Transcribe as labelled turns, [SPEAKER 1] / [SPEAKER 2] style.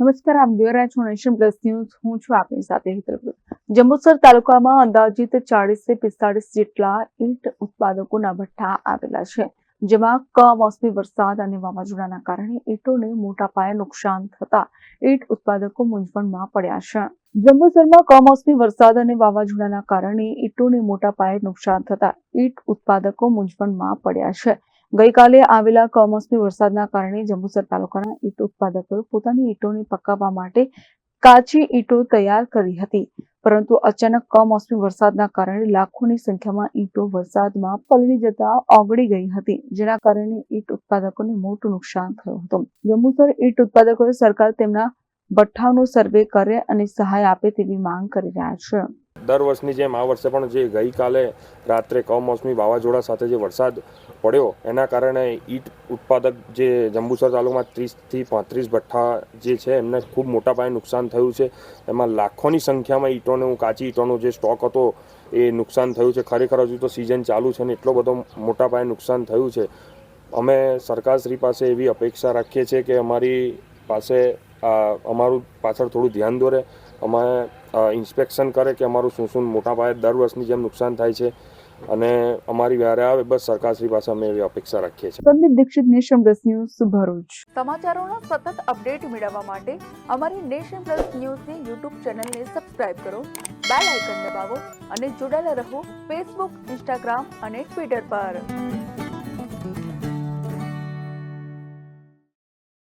[SPEAKER 1] નમસ્કાર, આપ જોઈ રહ્યા નેશન પ્લસ ન્યૂઝ. હું છું આપની સાથે હેતલ જંબુસર તાલુકામાં અંદાજિત ચાળીસથી પિસ્તાળીસ જેટલા ઈંટ ઉત્પાદકોના ભઠ્ઠા આવેલા છે, જેમાં કમોસમી વરસાદ અને વાવાઝોડાના કારણે ઈંટોને મોટા પાયે નુકસાન થતા ઈંટ ઉત્પાદકો મૂંઝવણમાં પડ્યા છે. જંબુસરમાં કમોસમી વરસાદ અને વાવાઝોડાના કારણે ઈંટોને મોટા પાયે નુકસાન થતા ઈંટ ઉત્પાદકો મૂંઝવણમાં પડ્યા છે. ગઈકાલે આવેલા કમોસમી વરસાદના કારણે જંબુસર તાલુકાના ઈટ ઉત્પાદકોએ પોતાની ઈંટોને પકાવવા માટે કાચી ઈંટો તૈયાર કરી હતી. પરંતુ અચાનક કમોસમી વરસાદના કારણે લાખોની સંખ્યામાં ઈંટો વરસાદમાં પલળી જતા ઓગળી ગઈ હતી, જેના કારણે ઈંટ ઉત્પાદકોને મોટું નુકસાન થયું હતું. જંબુસર ઈંટ ઉત્પાદકોએ સરકાર તેમના ભઠ્ઠાનો સર્વે કરે અને સહાય આપે તેવી માંગ કરી રહ્યા છે.
[SPEAKER 2] દર વર્ષની જેમ આ વર્ષે પણ જે ગઈકાલે રાત્રે કમોસમી વાવાઝોડા સાથે જે વરસાદ પડ્યો, એના કારણે ઈટ ઉત્પાદક જે જંબુસર તાલુકામાં ત્રીસથી પાંત્રીસ ભઠ્ઠા જે છે, એમને ખૂબ મોટા પાયે નુકસાન થયું છે. એમાં લાખોની સંખ્યામાં ઈંટોનું, કાચી ઈંટોનો જે સ્ટોક હતો, એ નુકસાન થયું છે. ખરેખર હજુ તો સિઝન ચાલુ છે ને એટલો બધો મોટા પાયે નુકસાન થયું છે. અમે સરકારશ્રી પાસે એવી અપેક્ષા રાખીએ છીએ કે અમારી પાસે અમારું પાછળ થોડું ધ્યાન દોરે. અમે ઇન્સ્પેક્શન કરે કે અમારું શું શું મોટા પાયે દર વર્ષની જેમ નુકસાન થાય છે. અને અમારી વ્યારે આવે બસ સરકારશ્રી પાસે અમે એવી અપેક્ષા રાખીએ છીએ.
[SPEAKER 1] Sandeep Dixit nation plus news Bharuch સમાચારોના સતત અપડેટ મેળવવા માટે અમારી નેશન પ્લસ ન્યૂઝની યુટ્યુબ ચેનલને સબસ્ક્રાઇબ કરો બેલ આઇકન દબાવો અને જોડાયેલા રહો ફેસબુક ઇન્સ્ટાગ્રામ અને ટ્વિટર પર.